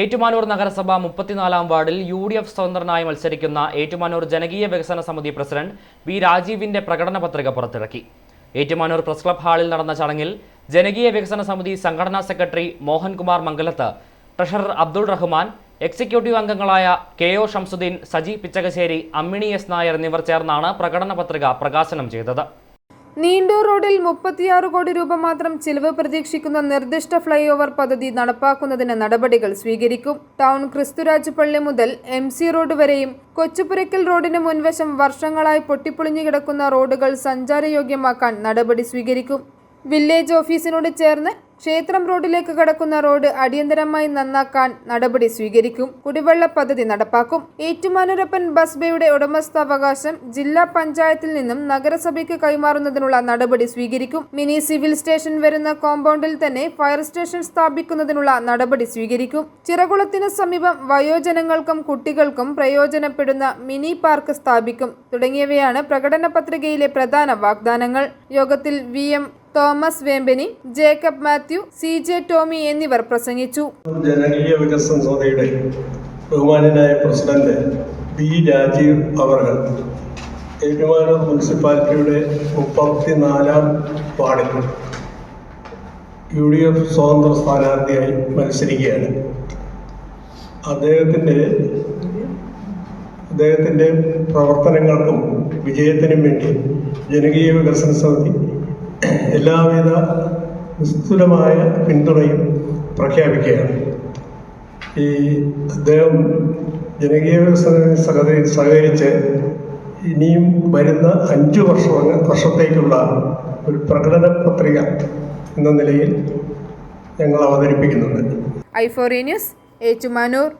ഏറ്റുമാനൂർ നഗരസഭ മുപ്പത്തിനാലാം വാർഡിൽ യു ഡി എഫ് സ്വതന്ത്രനായി മത്സരിക്കുന്ന ഏറ്റുമാനൂർ ജനകീയ വികസന സമിതി പ്രസിഡന്റ് വി രാജീവിന്റെ പ്രകടന പത്രിക പുറത്തിറക്കി. ഏറ്റുമാനൂർ പ്രസ് ക്ലബ് ഹാളിൽ നടന്ന ചടങ്ങിൽ ജനകീയ വികസന സമിതി സംഘടനാ secretary Mohankumar Mangalath treasurer Abdul Rahman executive അംഗങ്ങളായ K O Shamsuddin Saji Pichakassery Ammini S Nair എന്നിവർ ചേർന്നാണ് പ്രകടന പത്രിക പ്രകാശനം ചെയ്തത്. നീണ്ടൂർ റോഡിൽ മുപ്പത്തിയാറ് കോടി രൂപ മാത്രം ചിലവ് പ്രതീക്ഷിക്കുന്ന നിർദ്ദിഷ്ട ഫ്ലൈ ഓവർ പദ്ധതി നടപ്പാക്കുന്നതിന് നടപടികൾ സ്വീകരിക്കും. ടൗൺ ക്രിസ്തുരാജ് പള്ളി മുതൽ എം സി റോഡ് വരെയും കൊച്ചുപുരയ്ക്കൽ റോഡിന് മുൻവശം വർഷങ്ങളായി പൊട്ടിപ്പൊളിഞ്ഞു കിടക്കുന്ന റോഡുകൾ സഞ്ചാരയോഗ്യമാക്കാൻ നടപടി സ്വീകരിക്കും. വില്ലേജ് ഓഫീസിനോട് ചേർന്ന് ക്ഷേത്രം റോഡിലേക്ക് കടക്കുന്ന റോഡ് അടിയന്തരമായി നന്നാക്കാൻ നടപടി സ്വീകരിക്കും. കുടിവെള്ള പദ്ധതി നടപ്പാക്കും. ഏറ്റുമാനൂരപ്പൻ ബസ് ബേയുടെ ഉടമസ്ഥാവകാശം ജില്ലാ പഞ്ചായത്തിൽ നിന്നും നഗരസഭയ്ക്ക് കൈമാറുന്നതിനുള്ള നടപടി സ്വീകരിക്കും. മിനി സിവിൽ സ്റ്റേഷൻ വരുന്ന കോമ്പൗണ്ടിൽ തന്നെ ഫയർ സ്റ്റേഷൻ സ്ഥാപിക്കുന്നതിനുള്ള നടപടി സ്വീകരിക്കും. ചിറകുളത്തിന് സമീപം വയോജനങ്ങൾക്കും കുട്ടികൾക്കും പ്രയോജനപ്പെടുന്ന മിനി പാർക്ക് സ്ഥാപിക്കും. തുടങ്ങിയവയാണ് പ്രകടന പത്രികയിലെ പ്രധാന വാഗ്ദാനങ്ങൾ. യോഗത്തിൽ V M Thomas Vempani Jacob Mathew C J Tomy എന്നിവർ പ്രസംഗിച്ചു. ജനകീയ വികസന സഭയുടെ ബഹുമാനനായ പ്രസിഡന്റ് ബി രാജീവ് അവർ ഏറ്റുമാനൂർ മുനിസിപ്പാലിറ്റിയുടെ മുപ്പത്തിനാലാം വാർഡിൽ യു ഡി എഫ് സ്വതന്ത്ര സ്ഥാനാർത്ഥിയായി മത്സരിക്കുകയാണ്. അദ്ദേഹത്തിന്റെ അദ്ദേഹത്തിന്റെ പ്രവർത്തനങ്ങൾക്കും വിജയത്തിനും വേണ്ടി ജനകീയ വികസന സമിതി എല്ലാവിധ നിസ്തുലമായ പിന്തുണയും പ്രഖ്യാപിക്കുകയാണ്. ഈ അദ്ദേഹം ജനകീയ വികസന സഹകരി സഹകരിച്ച് ഇനിയും വരുന്ന അഞ്ച് വർഷം വർഷത്തേക്കുള്ള ഒരു പ്രകടന പത്രിക എന്ന നിലയിൽ ഞങ്ങൾ അവതരിപ്പിക്കുന്നുണ്ട്. ഐഫോറി ന്യൂസ് ഏറ്റുമാനൂർ.